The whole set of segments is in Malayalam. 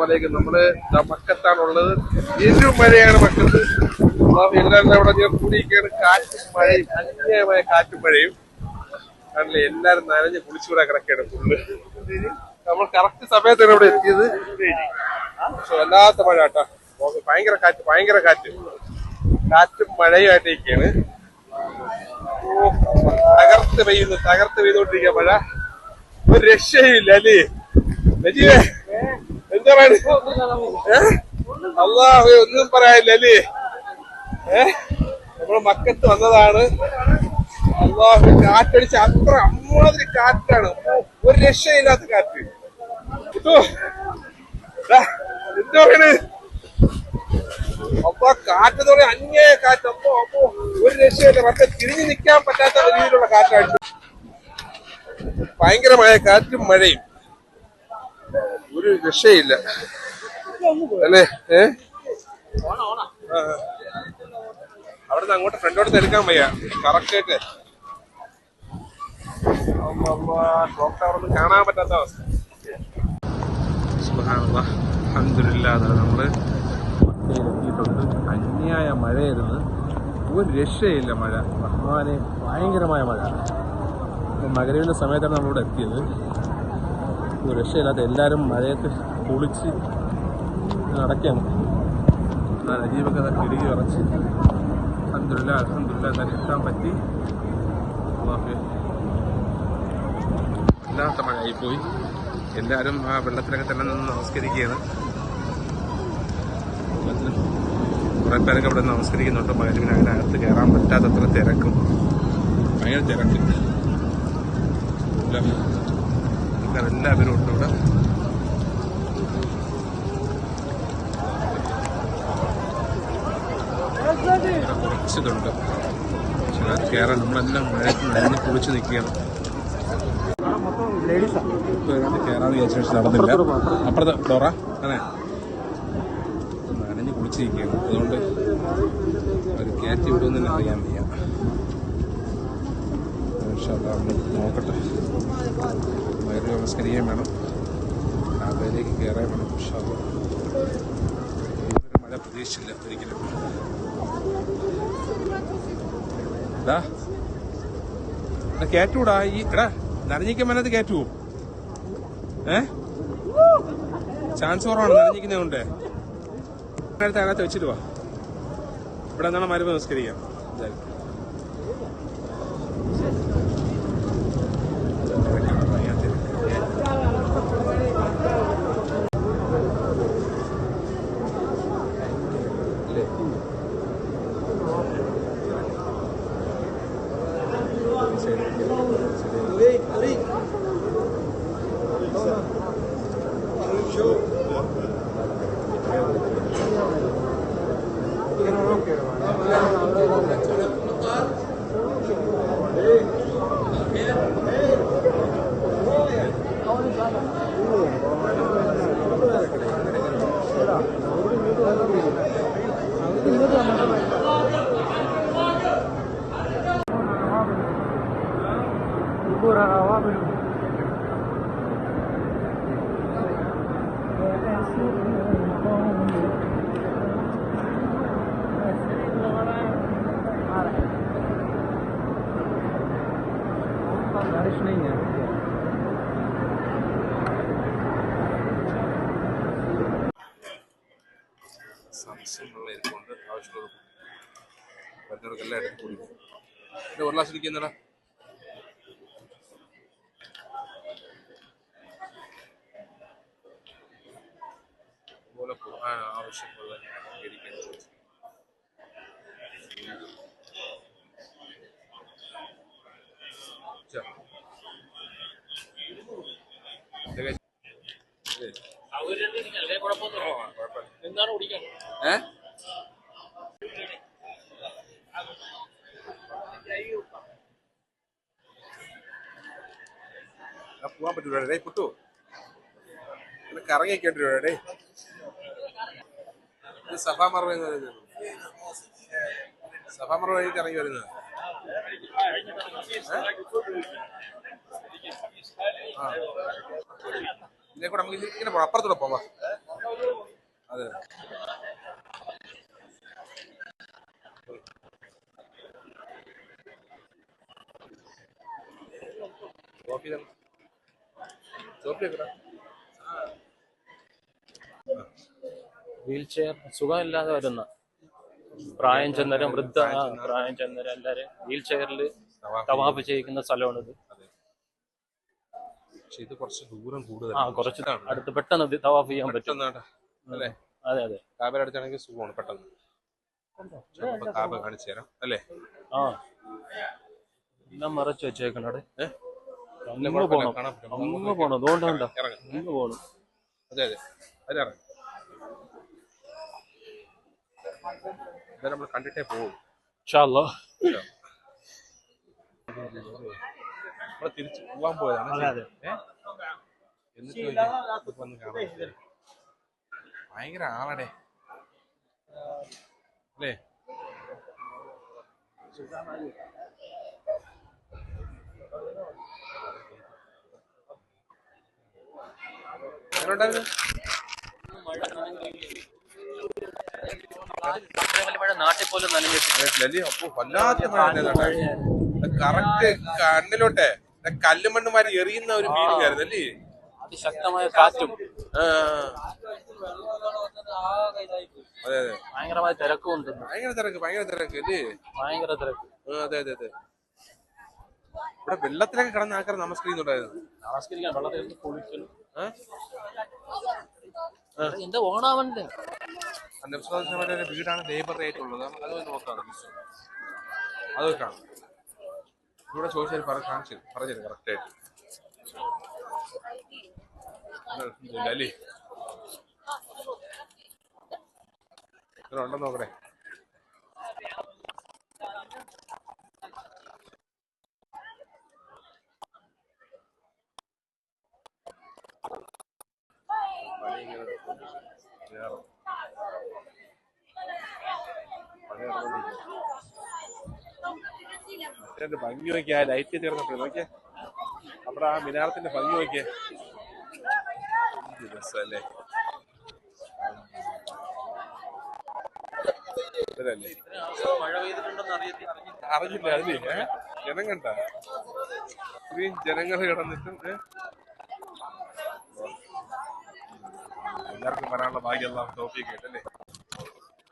അസ്സലാമലൈക്കും നമ്മൾ മക്കത്താണുള്ളത്. ഇരു മഴയാണ് മക്കത്ത്. എല്ലാവരും അവിടെ ഞാൻ കൂടിയിരിക്കുകയാണ്. കാറ്റും മഴയും അന്യമായ കാറ്റും മഴയും. കാരണം എല്ലാരും നനഞ്ഞ് കുളിച്ചുകൂടെ കിടക്കുകയാണ് ഫുള്ള്. നമ്മൾ കറക്റ്റ് സമയത്താണ് ഇവിടെ എത്തിയത്. വല്ലാത്ത മഴ കേട്ടാ. ഭയങ്കര കാറ്റ് ഭയങ്കര കാറ്റ്. കാറ്റും മഴയുമായിട്ടിരിക്കുകയാണ്. തകർത്ത് പെയ്യുന്നു തകർത്ത് പെയ്തുകൊണ്ടിരിക്കുക മഴ. ഒരു രക്ഷയില്ല അല്ലേ? നജീബേ പറയുക അള്ളാഹു ഒന്നും പറയാനില്ല അല്ലേ? ഏ? നമ്മൾ മക്കത്ത് വന്നതാണ്. അള്ളാഹു കാറ്റടിച്ച് അത്ര അമ്മാതിരി കാറ്റാണ്. ഒരു രക്ഷയില്ലാത്ത കാറ്റ്. കിട്ടോ എന്താ പറയണ്? അപ്പൊ കാറ്റ് എന്ന് പറയാൻ അന്യായ കാറ്റ്. അപ്പോ അപ്പോ ഒരു രക്ഷയില്ല. മറ്റേ തിരിഞ്ഞു നിൽക്കാൻ പറ്റാത്ത രീതിയിലുള്ള കാറ്റാണ്. ഭയങ്കരമായ കാറ്റും മഴയും. ഒരു രക്ഷയില്ല. അല്ലേ? ഏ. അവിടുന്ന് അങ്ങോട്ട് ഫ്രണ്ടോട്ട് എടുക്കാൻ വയ്യ. കറക്റ്റ് ആയിട്ട് ക്ലോക്ക് ടവർ ഒന്നും കാണാൻ പറ്റാത്ത അവസ്ഥ. സുബ്ഹാനല്ലാഹ്. നമ്മൾ എത്തിയിട്ടുണ്ട്. അന്യായ മഴയായിരുന്നു. ഒരു രക്ഷയില്ല മഴ. റഹ്മാനെ ഭയങ്കരമായ മഴ. മകരവിന്റെ സമയത്താണ് നമ്മളിവിടെ എത്തിയത്. ഒരു രക്ഷയില്ലാത്ത എല്ലാവരും മഴയത്ത് കുളിച്ച് നടക്കുകയാണ് അതൊക്കെ ഇടുകി ഉറച്ച്. അൽഹംദുലില്ലാ അൽഹംദുലില്ലാ. എന്നാലും എത്താൻ പറ്റി. അല്ലാഹുവേ. ഇല്ലാത്ത മഴയായിപ്പോയി എല്ലാവരും ആ വെള്ളത്തിലൊക്കെ തന്നെ നിന്ന് നമസ്കരിക്കുകയാണ്. കുറേ പേരൊക്കെ ഇവിടെ നമസ്കരിക്കുന്നുണ്ട്. മകരുവിന് അങ്ങനെ അകത്ത് കയറാൻ പറ്റാത്തത്ര തിരക്കും. ഭയങ്കര തിരക്ക് ഇല്ല. ആൾക്കാർ എല്ലാവരും ഉണ്ട് ഇവിടെ. കുറച്ചിതുണ്ട്. പക്ഷേ കയറാൻ നമ്മളെല്ലാം മഴയത്ത് നനഞ്ഞ് കുളിച്ച് നിൽക്കുകയാണ്. കയറാന്ന് വിചാരിച്ചു നടന്നില്ല. അപ്പുറത്തെ ഡോറ അതെ നനഞ്ഞ് കുളിച്ചിരിക്കുകയാണ്. അതുകൊണ്ട് ഒരു കയറ്റി വിടുമെന്ന് തന്നെ അറിയാൻ വയ്യ. നോക്കട്ടെ. നമസ്കരിക്കുകയും വേണം. അതിലേക്ക് കയറാൻ വേണം. ഇന്നൊരു മഴ പ്രതീക്ഷിച്ചില്ല ഒരിക്കലും. എടാ കയറ്റൂടാ ഈ എടാ നനഞ്ഞിക്കാൻ മേനത് കയറ്റുവോ ഏ? ചാൻസ് കുറവാണ് നനഞ്ഞിക്കുന്നതുകൊണ്ട് നേരത്തെ അതിനകത്ത് വെച്ചിട്ട് വാ. ഇവിടെ എന്താണ് മരുന്ന് നമസ്കരിക്കാം എന്തായാലും ಮೆಡಿಸಿನ್ಗಳನ್ನ ಇಟ್ಕೊಂಡು ಔಷಧಗಳು ಬಂದವ್ರಿಗೆಲ್ಲ ಎಡೆದು ಕುಡಿಬೇಕು ಇದು ಒಂದು ಲಾಸ್ಟ್ ಇದಕ್ಕೆ ಏನಲ್ಲ ಮೂಲಕ ಅವಶ್ಯಕವಾಗಿ ഡേ കുട്ടു. കറങ്ങിക്കേണ്ടി വരും ഡേ സഭാമറവ് സഭാമറവ് വഴി കറങ്ങി വരുന്നത്. ആ. കൂടെ നമുക്ക് ഇങ്ങനെ പോകാം അപ്പുറത്തൂടെ പോവാ അതെ. ഓഫീസ് വീൽ ചെയർ സുഖമില്ലാതെ വരുന്ന. പ്രായം ചെന്നവരും വൃദ്ധ പ്രായം ചെന്നവരും. എല്ലാരും വീൽ ചെയറിൽ തവാഫ് ചെയ്യിക്കുന്ന സ്ഥലമാണിത്. പക്ഷെ ഇത് കുറച്ച് ദൂരം കൂടുതൽ ആ കുറച്ച് അടുത്ത് പെട്ടെന്ന് തവാഫ് ചെയ്യാൻ പറ്റും. അല്ലേ? അതെ അതെ. കാബര അടുത്താണെങ്കിൽ സുഖമാണ് പെട്ടെന്ന്. കാബ കാണിച്ചു തരാം. അല്ലേ? ആ. എല്ലാം മറച്ചു വെച്ചേക്കണേ ഏഹ് പോണം. പോണം. അതുകൊണ്ടുണ്ടോ പോണം. അതെ അതെ. അതിലിറങ്ങി നമ്മൾ കണ്ടിട്ടേ പോകും തിരിച്ച് പോവാൻ പോയതാണ്? എന്നിട്ട് കാണാൻ ഭയങ്കര ആളടെ. അല്ലേ? Thank ഉണ്ടായിരുന്നു നാട്ടിൽ പോലും വല്ലാത്ത കറക്റ്റ് കണ്ണിലോട്ടെ. കല്ലുമണ്ണുമാരി എറിയുന്ന ഒരു ഫീലിംഗ് ആയിരുന്നു അല്ലേ? അതിശക്തമായ കാറ്റും. അതെ അതെ. ഭയങ്കരമായ തിരക്കും ഉണ്ട് ഭയങ്കര തിരക്ക് ഭയങ്കര തിരക്ക് അല്ലേ? ഭയങ്കര തിരക്ക്. അതെ അതെ അതെ. ഇവിടെ വെള്ളത്തിലൊക്കെ കിടന്ന ആൾക്കാർ നമസ്കരിക്കുന്നുണ്ടായിരുന്നു. നമസ്കരിക്കാൻ വെള്ളത്തിൽ കുളിക്കുന്നു ഏ? എന്റെ ഓണാവണ്ടേ? നബ്സുല്ലാസ്ലാമിന്റെ വീടാണ് ലേബർ റേറ്റ് ഉള്ളത് നമുക്ക് അത് നോക്കാം അത് കാണാം ഇവിടെ ചോദിച്ചാൽ പറ കാണിച്ചു പറഞ്ഞു കറക്റ്റ് ആയിട്ട്? ഇല്ല, അല്ലേ ഉണ്ടെന്ന് നോക്കണേ അതിന്റെ ഭംഗി നോക്കിയാ ലൈറ്റ് തീർന്നപ്പോൾ നോക്കിയേ. അവിടെ ആ മിനാരത്തിന്റെ ഭംഗി നോക്കിയേ. അറിയത്തില്ല അറിഞ്ഞില്ല അതില്ലേ ഏ? ജനം കണ്ട? ഇത്രയും ജനങ്ങൾ കിടന്നിട്ടും എല്ലാവർക്കും വരാനുള്ള ഭാഗ്യം എല്ലാം ടോപ്പി കേട്ടല്ലേ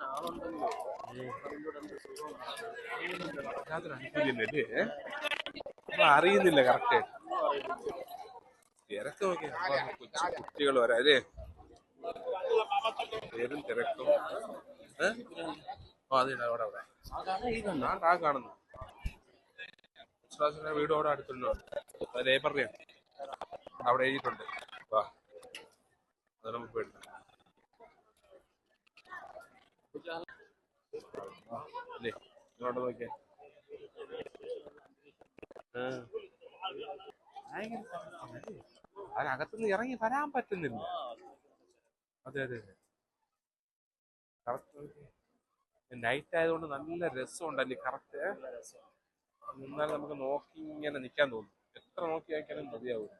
യാതൊരു അനുഭൂതിയല്ലേ ഏ? നമ്മൾ അറിയുന്നില്ല? കറക്റ്റ് കൊച്ചു കുട്ടികൾ വരാം അല്ലേ? പേരും തിരക്കും. കാണുന്നു. വീട് അവിടെ അടുത്തുണ്ടോ? അത് ലേബറിയാണ് അവിടെ എഴുതിയിട്ടുണ്ട്. വാ. അത് നമുക്ക് വേണ്ട ഇങ്ങോട്ട് അതിനകത്തുനിന്ന് ഇറങ്ങി വരാൻ പറ്റുന്നില്ല. അതെ അതെ അതെ. കറക്റ്റ് നൈറ്റ് ആയതുകൊണ്ട് നല്ല രസമുണ്ടല്ലേ കറക്റ്റ് എന്നാൽ നമുക്ക് നോക്കി ഇങ്ങനെ നിൽക്കാൻ തോന്നും. എത്ര നോക്കി നോക്കിയാലും മതിയാവും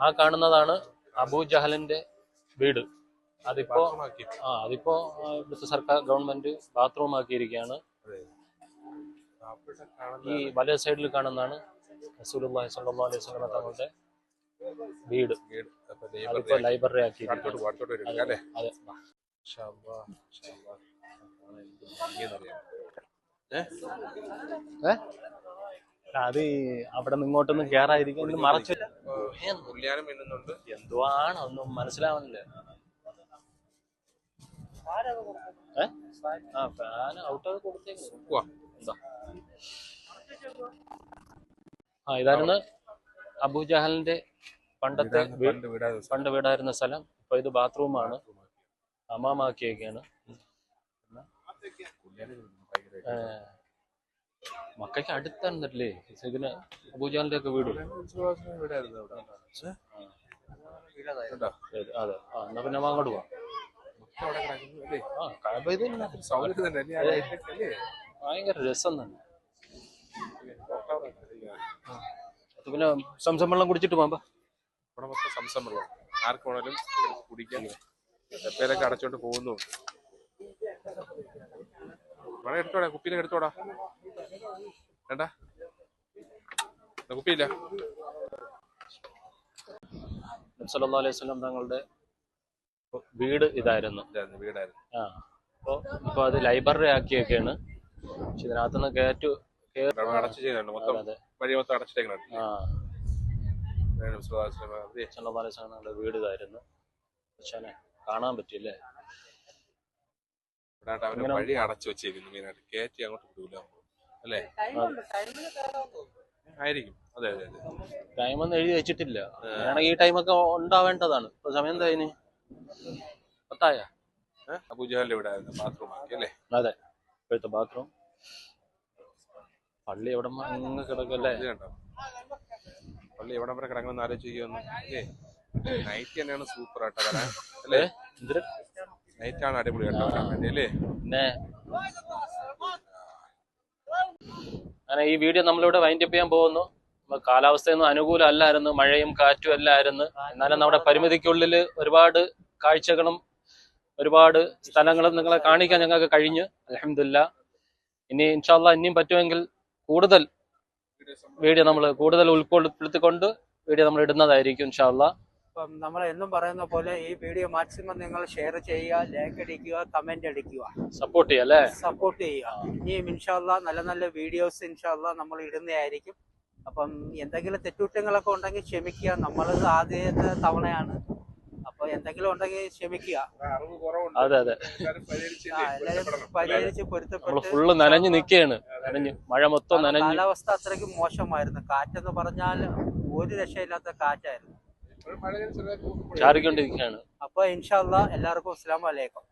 ആ കാണുന്നതാണ് അബൂ ജഹലിന്റെ വീട്. അതിപ്പോ ആ അതിപ്പോ ഇവിടുത്തെ സർക്കാർ ഗവൺമെന്റ് ബാത്റൂം ആക്കിയിരിക്കുകയാണ്. ഈ വല സൈഡിൽ കാണുന്നതാണ് റസൂലുള്ളാഹി സ്വല്ലല്ലാഹു അലൈഹി വസല്ലം തങ്ങളുടെ വീട്. അതിപ്പോ ലൈബ്രറി ആക്കി അതെ? ഏ? അത് അവിടെ നിന്ന് ഇങ്ങോട്ടൊന്നും കേറാതിരിക്കും മറച്ചു. മിന്നുന്നുണ്ട്. എന്തുവാണ്? ഒന്നും മനസ്സിലാവുന്നില്ല. ആ ഫാൻ ഔട്ട് കൊടുത്തേക്ക്. പോവാ. എന്താ? ആ ഇതായിരുന്നു അബൂജഹലിന്റെ പണ്ടത്തെ പണ്ട് വീടായിരുന്ന സ്ഥലം. ഇപ്പൊ ഇത് ബാത്റൂമാണ്. അമ്മാമാക്കിയൊക്കെയാണ് ഭയങ്കര മക്കയ്ക്ക് അടുത്തല്ലേ ഇതിന് അബൂജാലിന്റെ ഒക്കെ വീട്? അതെ. ആ എന്നാ പിന്നെ അങ്ങോട്ട് പോവാം ഭയങ്കര രസം തന്നെ. പിന്നെ സംസം വെള്ളം കുടിച്ചിട്ട് പോകാം ഇവിടെ മൊത്തം സംസം വെള്ളം ആർക്ക് വേണേലും കുടിക്കാൻ പേരൊക്കെ അടച്ചോണ്ട് പോകുന്നു. വേണേ എടുത്തോടാ കുപ്പീനെ എടുത്തോടാ. വേണ്ട. കുപ്പിയില്ല. സല്ലാ അലൈഹി സ്വലം തങ്ങളുടെ വീട് ഇതായിരുന്നു. വീടായിരുന്നു. ആ. അപ്പോൾ ഇപ്പോൾ അത് ലൈബ്രറി ആക്കിയൊക്കെയാണ് പക്ഷെ ഇതിനകത്ത് നിന്ന് കയറ്റു അടച്ചു ചെയ്യുന്നുണ്ട് മൊത്തം വഴി മൊത്തം അടച്ചിട്ടേക്കുന്നുണ്ട് വീട് ഇതായിരുന്നു. പക്ഷേ കാണാൻ പറ്റില്ലേ വഴി അടച്ചു വെച്ചേക്കുന്നു മെയിനായിട്ട് കയറ്റി അങ്ങോട്ട് വിടൂല. അല്ലേ? ആയിരിക്കും. അതെ അതെ അതെ. ടൈമൊന്നും എഴുതി വെച്ചിട്ടില്ല. അങ്ങനെയാണെങ്കിൽ ഈ ടൈമൊക്കെ ഉണ്ടാവേണ്ടതാണ്. ഇപ്പൊ സമയം എന്താ ഇനി? പത്തായ? അബുജാലിന്റെ ഇവിടെ ആയിരുന്നു ബാത്റൂം ആക്കി അല്ലേ? അതെ. ഇപ്പോഴത്തെ ബാത്റൂം പള്ളി എവിടെ അങ്ങ് കിടക്കല്ലേ പള്ളി എവിടെ വരെ കിടക്കണമെന്ന് ആലോചിക്കുന്നു അല്ലേ നൈറ്റ് തന്നെയാണ് സൂപ്പർ ആയിട്ട് വരാൻ അല്ലേ? നൈറ്റ് ആണ് അടിപൊളി കേട്ടോ വരാൻ വേണ്ടി അല്ലേ? പിന്നെ അങ്ങനെ ഈ വീഡിയോ നമ്മളിവിടെ വൈൻഡ് ചെയ്യാൻ പോകുന്നു. കാലാവസ്ഥയൊന്നും അനുകൂലമല്ലായിരുന്നു. മഴയും കാറ്റും അല്ലായിരുന്നു. എന്നാലും നമ്മുടെ പരിമിതിക്കുള്ളിൽ ഒരുപാട് കാഴ്ചകളും ഒരുപാട് സ്ഥലങ്ങളും നിങ്ങളെ കാണിക്കാൻ ഞങ്ങൾക്ക് കഴിഞ്ഞു. അലഹമില്ല ഇനി ഇൻഷാല്ല ഇനിയും പറ്റുമെങ്കിൽ കൂടുതൽ വീഡിയോ നമ്മൾ കൂടുതൽ ഉൾക്കൊള്ളിക്കൊണ്ട് വീഡിയോ നമ്മൾ ഇടുന്നതായിരിക്കും ഇൻഷാല്ല അപ്പം നമ്മൾ എന്നും പറയുന്ന പോലെ ഈ വീഡിയോ മാക്സിമം നിങ്ങൾ ഷെയർ ചെയ്യുക ലൈക്ക് അടിക്കുക കമന്റ് അടിക്കുക. സപ്പോർട്ട് ചെയ്യാം അല്ലേ? സപ്പോർട്ട് ചെയ്യുക. ഇനിയും ഇൻഷാല്ല നല്ല നല്ല വീഡിയോസ് ഇൻഷാല്ല നമ്മൾ ഇടുന്നതായിരിക്കും. അപ്പം എന്തെങ്കിലും തെറ്റുകുറ്റങ്ങളൊക്കെ ഉണ്ടെങ്കിൽ ക്ഷമിക്കുക. നമ്മൾ ആദ്യത്തെ തവണയാണ്. അപ്പൊ എന്തെങ്കിലും ഉണ്ടെങ്കിൽ ക്ഷമിക്കുക. അതെ അതെ. പരിഹരിച്ച് പൊരുത്തപ്പെട്ട് ഫുള്ള് നനഞ്ഞു നിൽക്കുകയാണ് നനഞ്ഞ് മഴ മൊത്തം നനഞ്ഞ്. കാലാവസ്ഥ അത്രയ്ക്ക് മോശമായിരുന്നു. കാറ്റെന്ന് പറഞ്ഞാൽ ഒരു രക്ഷയില്ലാത്ത കാറ്റായിരുന്നു. ചാറിക്കൊണ്ടിരിക്കുകയാണ്. അപ്പൊ ഇൻഷാല്ല എല്ലാവർക്കും അസ്സാം വലൈക്കും